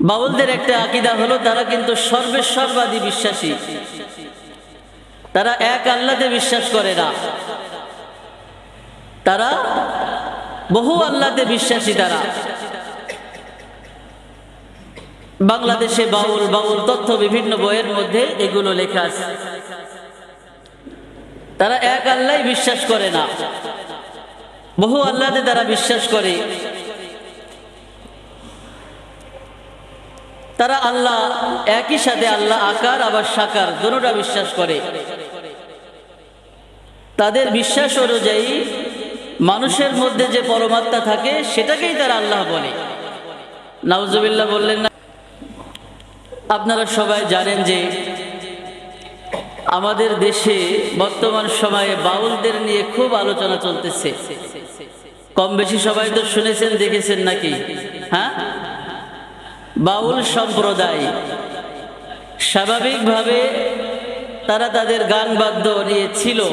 বাউলদের একটা আকিদা হলো, তারা কিন্তু সর্বে সর্বেশ্বরবাদী বিশ্বাসী। তারা এক আল্লাহতে বিশ্বাস করে না। তারা বহু আল্লাহতে বিশ্বাসী তারা। বাংলাদেশে বাউল বাউল তথ্য বিভিন্ন বইয়ের মধ্যে এগুলো লেখা আছে। তারা এক আল্লাহ বিশ্বাস করে না। বহু আল্লাহতে তারা বিশ্বাস করে। তারা আল্লাহ একই সাথে আল্লাহ আকার আবার সাকার, দুটোটা বিশ্বাস করে। তাদের বিশ্বাস অনুযায়ী মানুষের মধ্যে যে পরমাত্মা থাকে, সেটাকেই তারা আল্লাহ বলে। নাউজুবিল্লাহ বললেন না, আপনারা সবাই জানেন যে আমাদের দেশে বর্তমান সময়ে বাউলদের নিয়ে খুব আলোচনা চলতেছে। কম বেশি সবাই তো শুনেছেন, দেখেছেন নাকি? হ্যাঁ? বাউল সম্প্রদায় স্বাভাবিকভাবে তারা তাদের গান বাদ্য নিয়ে ছিল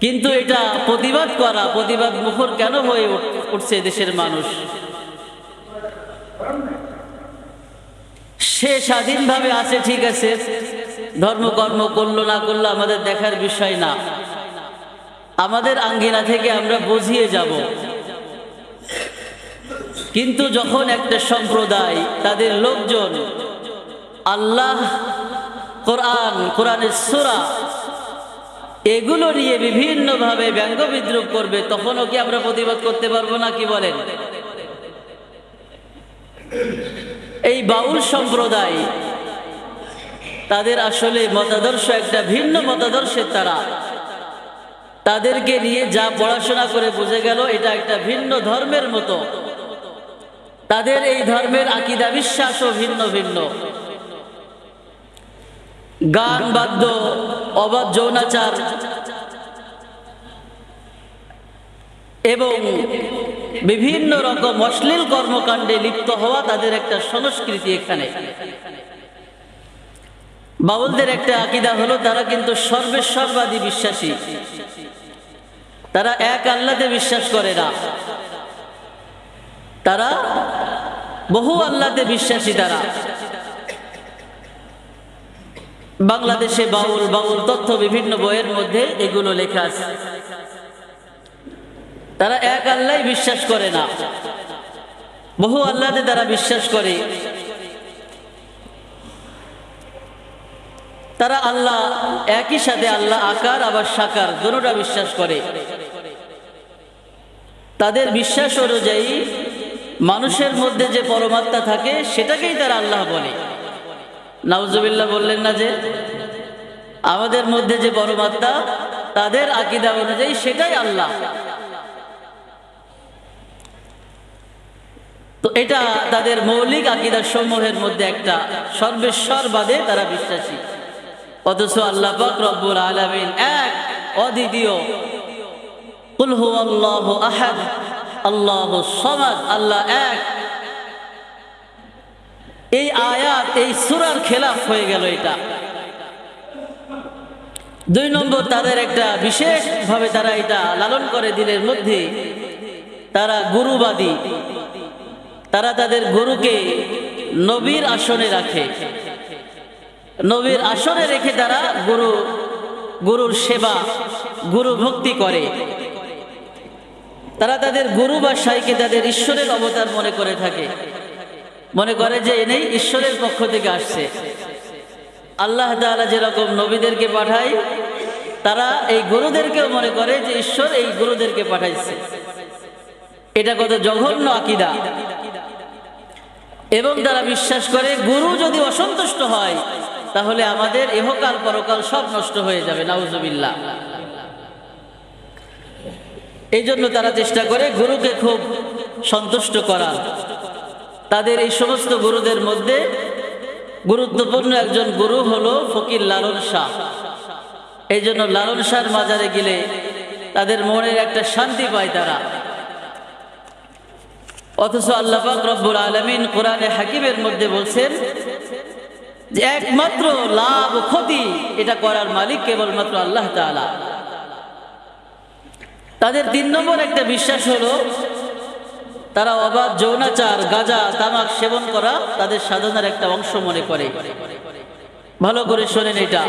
কিন্তু এটা প্রতিবাদ করা, প্রতিবাদ মুখর কেন হয়ে উঠ- উঠছে দেশের মানুষ? সে স্বাধীনভাবে আছে, ঠিক আছে। ধর্মকর্ম করল, না করল আমাদের দেখার বিষয় না। আমাদের আঙ্গিনা থেকে আমরা বুঝিয়ে যাব। কিন্তু যখন একটা সম্প্রদায়, তাদের লোকজন আল্লাহ, কোরআন, কোরআনের সুরা এগুলো নিয়ে বিভিন্নভাবে ব্যঙ্গ বিদ্রুপ করবে, তখনও কি আমরা প্রতিবাদ করতে পারব না, কি বলেন? এই বাউল সম্প্রদায়, তাদের আসলে মতাদর্শ একটা ভিন্ন মতাদর্শের তারা। তাদেরকে নিয়ে যা পড়াশোনা করে বুঝে গেল, এটা একটা ভিন্ন ধর্মের মতো। তাদের এই ধর্মের আকিদা বিশ্বাসও ভিন্ন ভিন্ন। গান, বাদ্য, অবাধ যৌনাচার এবং বিভিন্ন রকম অশ্লীল কর্মকাণ্ডে লিপ্ত হওয়া তাদের একটা সংস্কৃতি এখানে। বাউলদের একটা আকিদা হলো, তারা কিন্তু সর্বেশ্বরবাদী বিশ্বাসী। তারা এক আল্লাতে বিশ্বাস করে না। তারা বহু আল্লাহতে বিশ্বাসী তারা। বাংলাদেশে বাউল বাউল তথ্য বিভিন্ন বইয়ের মধ্যে এগুলো লেখা আছে। তারা এক আল্লাহ বিশ্বাস করে না। বহু আল্লাহতে তারা বিশ্বাস করে। তারা আল্লাহ একই সাথে আল্লাহ আকার, আবার সাকার, দুটোটা বিশ্বাস করে। তাদের বিশ্বাস অনুযায়ী মানুষের মধ্যে যে পরমাত্মা থাকে, সেটাকেই তারা আল্লাহ বলে। নাউজুবিল্লাহ বললেন না যে, আমাদের মধ্যে যে পরমাত্মা, তাদের আকিদা অনুযায়ী সেটাই আল্লাহ। তো এটা তাদের মৌলিক আকিদার সমূহের মধ্যে একটা, সর্বেশ্বরবাদে তারা বিশ্বাসী। অথচ আল্লাহ পাক রব্বুল আলামিন এক, অদ্বিতীয়। আল্লাহ সমাদ, আল্লাহ এক। এই আয়াত, এই সুরার খেলাফ হয়ে গেল এটা। দুই নম্বর, তাদের একটা বিশেষভাবে তারা এটা লালন করে দিলের মধ্যে তারা গুরুবাদী। তারা তাদের গুরুকে নবীর আসনে রাখে। নবীর আসনে রেখে তারা গুরু, গুরুর সেবা, গুরু ভক্তি করে। তারা তাদের গুরু বা সাইকে তাদের ঈশ্বরের অবতার মনে করে থাকে। মনে করে যে এনেই ঈশ্বরের পক্ষ থেকে আসছে। আল্লাহ তাআলা যেরকম নবীদেরকে পাঠায়, তারা এই গুরুদেরকেও মনে করে যে ঈশ্বর এই গুরুদেরকে পাঠাইছে। এটা কত জঘন্য আকিদা। এবং তারা বিশ্বাস করে গুরু যদি অসন্তুষ্ট হয়, তাহলে আমাদের এহকাল পরকাল সব নষ্ট হয়ে যাবে, নাউজুবিল্লাহ। এই জন্য তারা চেষ্টা করে গুরুকে খুব সন্তুষ্ট করার। তাদের এই সমস্ত গুরুদের মধ্যে গুরুত্বপূর্ণ একজন গুরু হলো ফকির লালন শাহ। এই জন্য লালন শাহর মাজারে গেলে তাদের মনের একটা শান্তি পায় তারা। অথচ আল্লাহ পাক রব্বুল আলমিন কোরআনে হাকিমের মধ্যে বলছেন যে একমাত্র লাভ ক্ষতি এটা করার মালিক কেবলমাত্র আল্লাহ তাআলা। তাদের তিন নম্বর একটা বিশ্বাস হলো, তারা অবাধ যৌনাচার, গাঁজা, তামাক সেবন করা তাদের সাধনার একটা অংশ মনে করে। ভালো করে শোনেন এটা।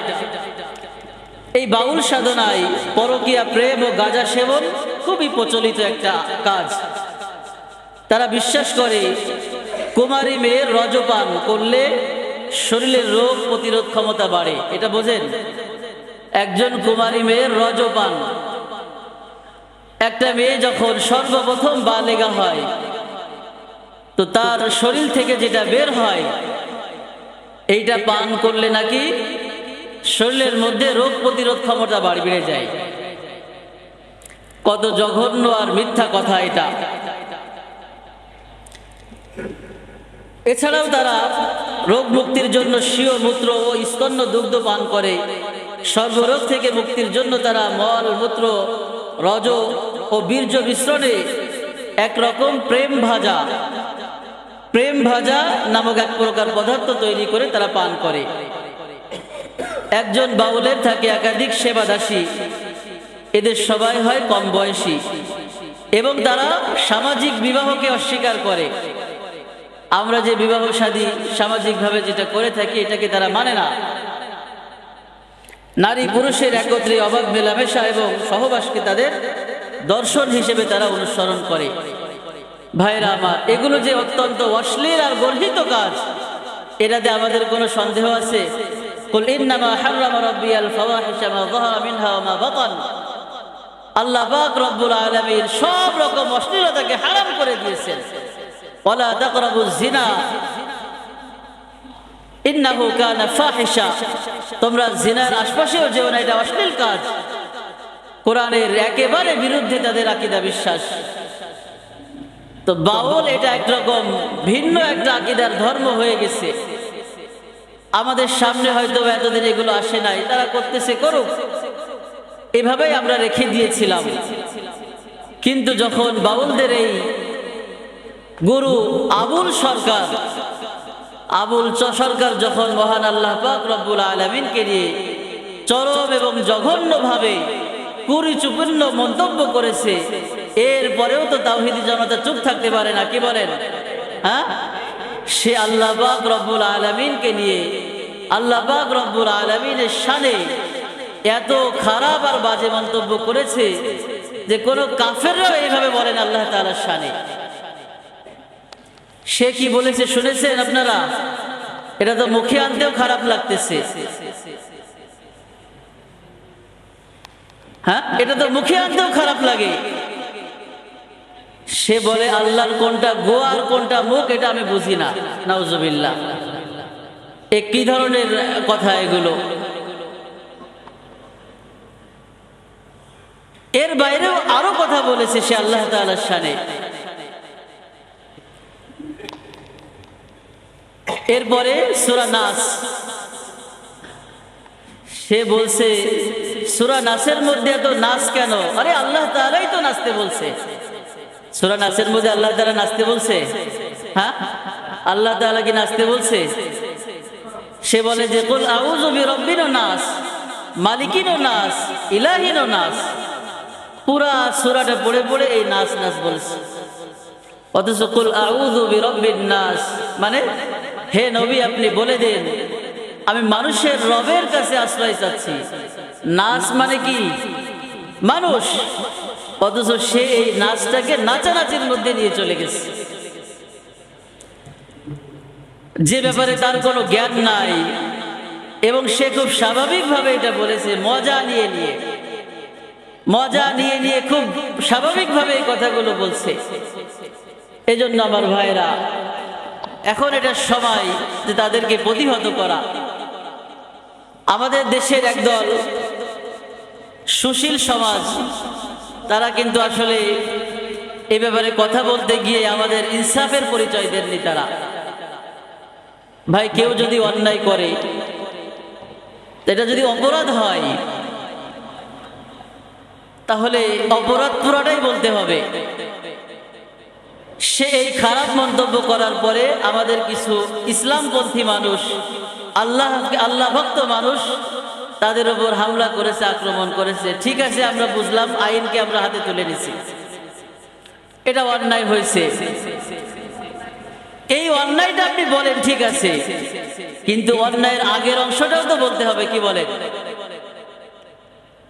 এই বাউল সাধনায় পরকিয়া প্রেম ও গাঁজা সেবন খুবই প্রচলিত একটা কাজ। তারা বিশ্বাস করে, কুমারী মেয়ের রজপান করলে শরীরের রোগ প্রতিরোধ ক্ষমতা বাড়ে। এটা বোঝেন? একজন কুমারী মেয়ের রজপান একটা মেয়ে যখন সর্বপ্রথম বালেগা হয়, তো তার শরীর থেকে যেটা বের হয়, এইটা পান করলে নাকি শরীরের মধ্যে রোগ প্রতিরোধ ক্ষমতা বাড়ি বেড়ে যায়। কত জঘন্য আর মিথ্যা কথা এটা। এছাড়াও তারা রোগ মুক্তির জন্য স্বীয় মূত্র ও স্তন্য দুগ্ধ পান করে। সর্বরোগ থেকে মুক্তির জন্য তারা মল, মূত্র, রজ ও বীর্য মিশ্রণে একরকম প্রেম ভাজা। প্রেম ভাজা নামক এক প্রকার পদার্থ তৈরি করে তারা পান করে। একজন বাউলের থাকে একাধিক সেবাদাসী এদের সবাই হয় কম বয়সী। এবং তারা সামাজিক বিবাহকে অস্বীকার করে। আমরা যে বিবাহ সাদী সামাজিকভাবে যেটা করে থাকি, এটাকে তারা মানে না। নারী পুরুষের একত্রে অভাব, মেলামেশা এবং সহবাসকে তাদের দর্শন হিসেবে তারা অনুসরণ করে। ভাইরা আমার, এগুলো যে অত্যন্ত অশ্লীল আর গর্হিত কাজ, এটাতে আমাদের কোনো সন্দেহ আছে? সব রকম অশ্লীলতাকে হারাম করে দিয়েছেন। জিনা। তোমরা জিনার আশপাশেও যেও না, এটা অশ্লীল কাজ। কোরআনের একেবারে বিরুদ্ধে তাদের আকিদা বিশ্বাস। তো বাউল এটা একরকম ভিন্ন একটা আকিদার ধর্ম হয়ে গেছে। আমাদের সামনে হয়তো এতদিন এগুলো আসে নাই, তারা করতেছে করুক। এভাবেই আমরা রেখে দিয়েছিলাম। কিন্তু যখন বাউলদের এই গুরু আবুল সরকার, আবুল চ সরকার যখন মহান আল্লাহ পাক রব্বুল আলমিনকে নিয়ে চরম এবং জঘন্যভাবে কুরিচুপূর্ণ মন্তব্য করেছে। এরপরেও তো তাওহিদি জনতা চুপ থাকতে পারে না, কি বলেন? হ্যাঁ? সে আল্লাহ পাক রব্বুল আলমিনকে নিয়ে, আল্লাহ পাক রব্বুল আলমিনের শানে এত খারাপ আর বাজে মন্তব্য করেছে যে কোনো কাফেররাও এইভাবে বলেন আল্লাহ তাআলার শানে। সে কি বলেছে শুনেছেন আপনারা? এটা তো মুখে আনতেও খারাপ লাগতেছে। হ্যাঁ? এটা তো মুখে আনতেও খারাপ লাগে। সে বলে, আল্লাহর কোনটা গো আর কোনটা মুখ, এটা আমি বুঝি না। নাউজুবিল্লাহ। এ কি ধরনের কথা এগুলো? এর বাইরেও আরও কথা বলেছে সে আল্লাহ শানে এরপরে সুরা নাস। সে বলছে, সুরা নাসের মধ্যে এত নাচ কেন? আরে আল্লাহ তাআলাই তো নাচতে বলছে। সুরা নাসের মধ্যে আল্লাহ তাআলা নাচতে বলছে? হ্যাঁ? আল্লাহ তাআলা কি নাচতে বলছে? সে বলে যে, কুল আউযু বিরাব্বিন নাচ মালিকিন নাচ ইলাহিনও নাচ পুরা সুরাটা পড়ে পড়ে এই নাচ নাচ বলছে। অথচ কুল আউযু বিরাব্বিন নাচ মানে হে নবী আপনি বলে দেন আমি মানুষের রবের কাছে আশ্রয় চাচ্ছি। নাচ মানে কি? মানুষ। অথচ সে এই নাচটাকে নাচানাচির মধ্যে নিয়ে চলে গেছে। যে ব্যাপারে তার কোনো জ্ঞান নাই, এবং সে খুব স্বাভাবিকভাবে এটা বলেছে, মজা নিয়ে নিয়ে। মজা নিয়ে নিয়ে খুব স্বাভাবিকভাবে এই কথাগুলো বলছে। এজন্য আমার ভাইরা এখন এটা সময় যে তাদেরকে প্রতিহত করা। আমাদের দেশের একদল সুশীল সমাজ, তারা কিন্তু আসলে এ ব্যাপারে কথা বলতে গিয়ে আমাদের ইনসাফের পরিচয় দেননি তারা। ভাই, কেউ যদি অন্যায় করে, এটা যদি অপরাধ হয়, তাহলে অপরাধ পুরাটাই বলতে হবে। সে এই খারাপ মন্তব্য করার পরে আমাদের কিছু ইসলামপন্থী মানুষ আল্লাহ আল্লাহ ভক্ত মানুষ, তাদের উপর হামলা করেছে, আক্রমণ করেছে। ঠিক আছে, আমরা বুঝলাম, আইনকে আমরা হাতে তুলে নিছি। এটা অন্যায় হয়েছে। এই অন্যায়টা আপনি বলেন, ঠিক আছে। কিন্তু অন্যায়ের আগের অংশটাও তো বলতে হবে, কি বলেন?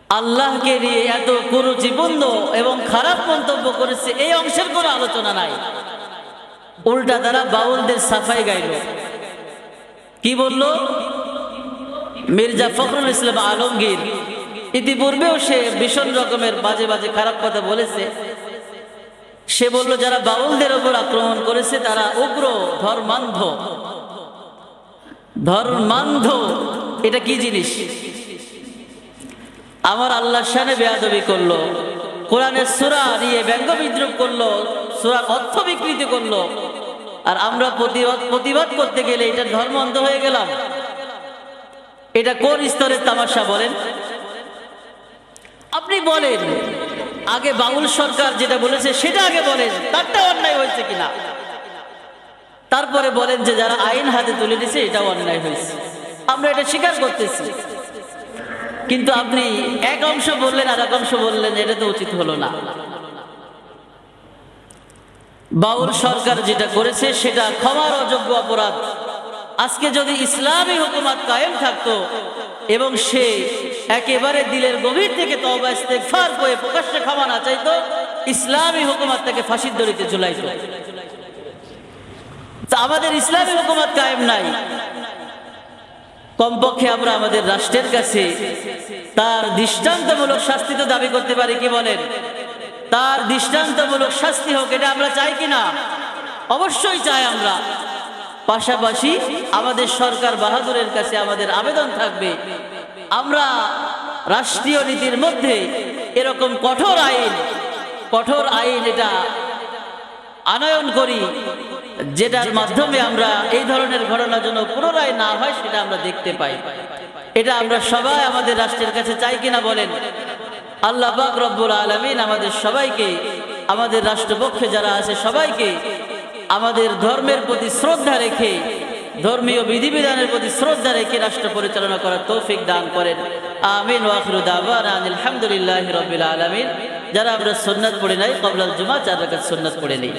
আল্লাহকে নিয়ে এত কুরুচিপূর্ণ এবং খারাপ মন্তব্য করেছে, এই অংশের কোনো আলোচনা নাই। উল্টা তারা বাউলদের সাফাই গাইল। কি বলল? মির্জা ফখরুল ইসলাম আলমগীর ইতিপূর্বেও সে ভীষণ রকমের বাজে বাজে খারাপ কথা বলেছে। সে বলল, যারা বাউলদের ওপর আক্রমণ করেছে, তারা উগ্র, ধর্মান্ধ। ধর্মান্ধ, এটা কি জিনিস? আমার আল্লাহ শানে বেয়াদবি করল, কোরআনের সুরা নিয়ে ব্যঙ্গ বিদ্রুপ করল, সুরার অর্থ বিকৃতি করল। আর আমরা প্রতিবাদ প্রতিবাদ করতে গেলে এটা ধর্ম অন্ধ হয়ে গেলাম। এটা কোন স্তরের তামাশা বলেন? আপনি বলেন, আগে বাউল সরকার যেটা বলেছে সেটা আগে বলেন, তারটা অন্যায় হয়েছে কিনা? তারপরে বলেন যে যারা আইন হাতে তুলে দিছে এটাও অন্যায় হয়েছে। আমরা এটা স্বীকার করতেছি। কিন্তু আপনি এক অংশ বললেন আর এক অংশ বললেন, এটা তো উচিত হলো না। বাউল সরকার যেটা করেছে সেটা ক্ষমার অযোগ্য অপরাধ। আজকে যদি ইসলামী হুকুমাত কায়েম থাকতো এবং সে একেবারে দিলের গভীর থেকে ইস্তেগফার করে প্রকাশ্যে ক্ষমা না চাইতো, ইসলামী হুকুমাত তাকে ফাঁসির দড়িতে ঝুলাইতো। তা আমাদের ইসলামী হুকুমাত কায়েম নাই। কমপক্ষে আমরা আমাদের রাষ্ট্রের কাছে তার দৃষ্টান্তমূলক শাস্তি তো দাবি করতে পারি, কি বলেন? তার দৃষ্টান্তমূলক শাস্তি হোক, এটা আমরা চাই কি না অবশ্যই চাই আমরা। পাশাপাশি আমাদের সরকার বাহাদুরের কাছে আমাদের আবেদন থাকবে। আমরা রাষ্ট্রীয় নীতির মধ্যে এরকম কঠোর আইন কঠোর আইন এটা আনয়ন করি, যেটার মাধ্যমে আমরা এই ধরনের ঘটনা যেন পুনরায় না হয়, সেটা আমরা দেখতে পাই। এটা আমরা সবাই আমাদের রাষ্ট্রের কাছে চাই কিনা বলেন? আল্লাহ পাক রব্বুল আলমিন আমাদের সবাইকে, আমাদের রাষ্ট্রপক্ষে যারা আছে সবাইকে, আমাদের ধর্মের প্রতি শ্রদ্ধা রেখে, ধর্মীয় বিধিবিধানের প্রতি শ্রদ্ধা রেখে রাষ্ট্র পরিচালনা করার তৌফিক দান করেন। আমিন আলহামদুলিল্লাহ রবিল আলমিন। যারা আমরা সুন্নাত পড়ে নাই কবলাল জুমা, চার কাছে সুন্নাত পড়ে নেই।